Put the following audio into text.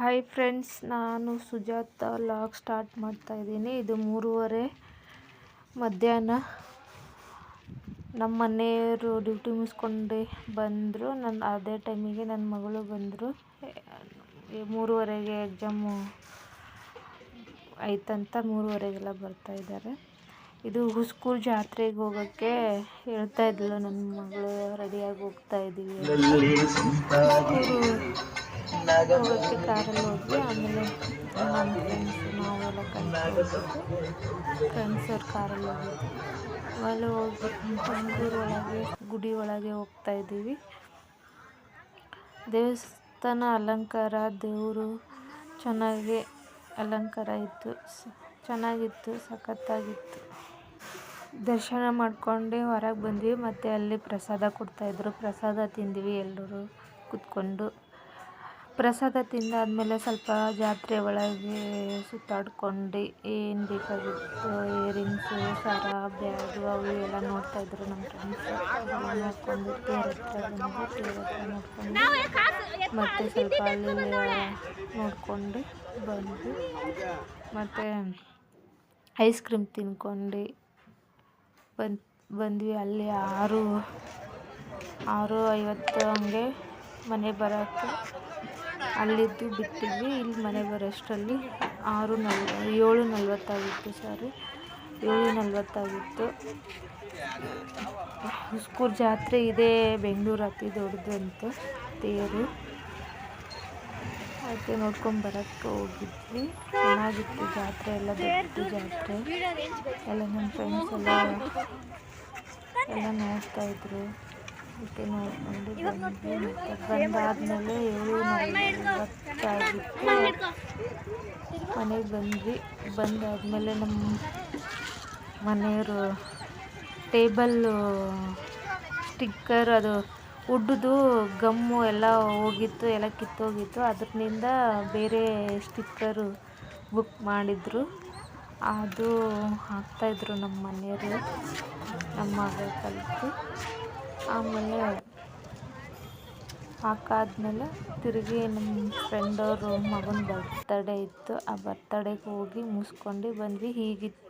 Hi friends ನಾನು Sujata log start ಮಾಡ್ತಾ ಇದ್ದೀನಿ. ಇದು ಮೂರುವರೆ ಮಧ್ಯಾಹ್ನ. ನಮ್ಮ ಮನೆಯವರು ಡ್ಯೂಟಿ ಮುಗಿಸ್ಕೊಂಡು ಬಂದರು. ನನ್ನ ಅದೇ ಟೈಮಿಗೆ ನನ್ನ ಮಗಳು ಬಂದರು. ಮೂರುವರೆಗೆ ಎಕ್ಸಾಮು ಆಯ್ತಂತ ಮೂರುವರೆಗೆಲ್ಲ ಬರ್ತಾ ಇದ್ದಾರೆ. ಇದು ಹುಸ್ಕೂರು ಜಾತ್ರೆಗೆ ಹೋಗೋಕ್ಕೆ ಹೇಳ್ತಾ ಇದ್ಲು. ನನ್ನ ಮಗಳು ರೆಡಿಯಾಗಿ ಹೋಗ್ತಾ ಇದ್ದೀವಿ ಹೋಗೋಕ್ಕೆ ಕಾರಲ್ಲಿ ಹೋಗಿ ಆಮೇಲೆ ನಮ್ಮ ಫ್ರೆಂಡ್ಸ್ ನಾವೆಲ್ಲ ಕಲ್ತು ಫ್ರೆಂಡ್ಸ್ ಅವ್ರ ಕಾರಲ್ಲಿ ಹೋಗಿದ್ವಿ. ಅಲ್ಲಿ ಹೋಗಿ ಬೆಂಗಳೂರು ಒಳಗೆ ಗುಡಿ ಒಳಗೆ ಹೋಗ್ತಾ ಇದ್ದೀವಿ. ದೇವಸ್ಥಾನ ಅಲಂಕಾರ ದೇವರು ಚೆನ್ನಾಗಿ ಅಲಂಕಾರ ಇತ್ತು. ಚೆನ್ನಾಗಿತ್ತು ಸಖತ್ತಾಗಿತ್ತು. ದರ್ಶನ ಮಾಡ್ಕೊಂಡು ಹೊರಗೆ ಬಂದ್ವಿ ಮತ್ತು ಅಲ್ಲಿ ಪ್ರಸಾದ ಕೊಡ್ತಾಯಿದ್ರು ಪ್ರಸಾದ ತಿಂದ್ವಿ ಎಲ್ಲರೂ ಕೂತ್ಕೊಂಡು. ಪ್ರಸಾದ ತಿಂದಾದ್ಮೇಲೆ ಸ್ವಲ್ಪ ಜಾತ್ರೆ ಒಳಗೆ ಸುತ್ತಾಡ್ಕೊಂಡು ಏನು ಬೇಕಾಗಿತ್ತು ಇಯರಿಂಗ್ಸು ಸರ, ಬ್ಯಾಗು ಅವು ಎಲ್ಲ ನೋಡ್ತಾಯಿದ್ರು ನಮ್ಮ ಫ್ರೆಂಡ್ಸು ಅದೆಲ್ಲ ಬಂದು ಮತ್ತು ಸ್ವಲ್ಪ ಅಲ್ಲಿ ನೋಡ್ಕೊಂಡು ಬಂದು ಮತ್ತು ಐಸ್ ಕ್ರೀಮ್ ತಿನ್ಕೊಂಡು ಬಂದು, ಬಂದ್ವಿ. ಅಲ್ಲಿ ಆರು ಆರು ಐವತ್ತು ಹಂಗೆ ಮನೆ ಬರೋಕ್ಕೆ. ಅಲ್ಲಿದ್ದು ಬಿಟ್ಟಿದ್ವಿ. ಇಲ್ಲಿ ಮನೆ ಬರೋಷ್ಟರಲ್ಲಿ ಆರು ನಲ್ ಏಳು ನಲ್ವತ್ತಾಗಿತ್ತು ಸಾರಿ ಏಳು ನಲ್ವತ್ತಾಗಿತ್ತು. ಹುಸ್ಕೂರು ಜಾತ್ರೆ ಇದೆ ಬೆಂಗಳೂರು ಅತಿ ದೊಡ್ಡದು ಅಂತ ತೇರು. ಅದಕ್ಕೆ ನೋಡ್ಕೊಂಡು ಬರೋಕ್ಕೆ ಹೋಗಿದ್ವಿ. ಚೆನ್ನಾಗಿತ್ತು ಜಾತ್ರೆ ಎಲ್ಲ ದೊಡ್ಡ ಜಾತ್ರೆ. ಎಲ್ಲ ನಮ್ಮ ಫ್ರೆಂಡ್ಸ್ ಎಲ್ಲ ಎಲ್ಲ ನೋಡ್ತಾಯಿದ್ರು ಅದಕ್ಕೆ ನೋಡಿಕೊಂಡು ಬಂದಾದಮೇಲೆ ಏಳು ನಲ್ವತ್ತಾಗಿತ್ತು ಮನೆಗೆ ಬಂದ್ವಿ. ಬಂದಾದಮೇಲೆ ನಮ್ಮ ಮನೆಯವರು ಟೇಬಲ್ಲು ಸ್ಟಿಕ್ಕರ್ ಅದು ಉಡ್ಡುದು ಗಮ್ಮು ಎಲ್ಲ ಹೋಗಿತ್ತು ಎಲ್ಲ ಕಿತ್ತೋಗಿತ್ತು. ಅದರಿಂದ ಬೇರೆ ಸ್ಟಿಕ್ಕರು ಬುಕ್ ಮಾಡಿದರು. ಅದು ಹಾಕ್ತಾಯಿದ್ರು ನಮ್ಮ ಮನೆಯವರು. ನಮ್ಮ ಮಗ ಕಲಿತು. ಆಮೇಲೆ ಹಾಕಾದ್ಮೇಲೆ ತಿರುಗಿ ನಮ್ಮ ಫ್ರೆಂಡವರು ಮಗನ ಬರ್ತಡೇ ಇತ್ತು ಆ ಬರ್ತಡೇಗೆ ಹೋಗಿ ಮುಗಿಸ್ಕೊಂಡು ಬಂದ್ವಿ. ಹೀಗಿತ್ತು.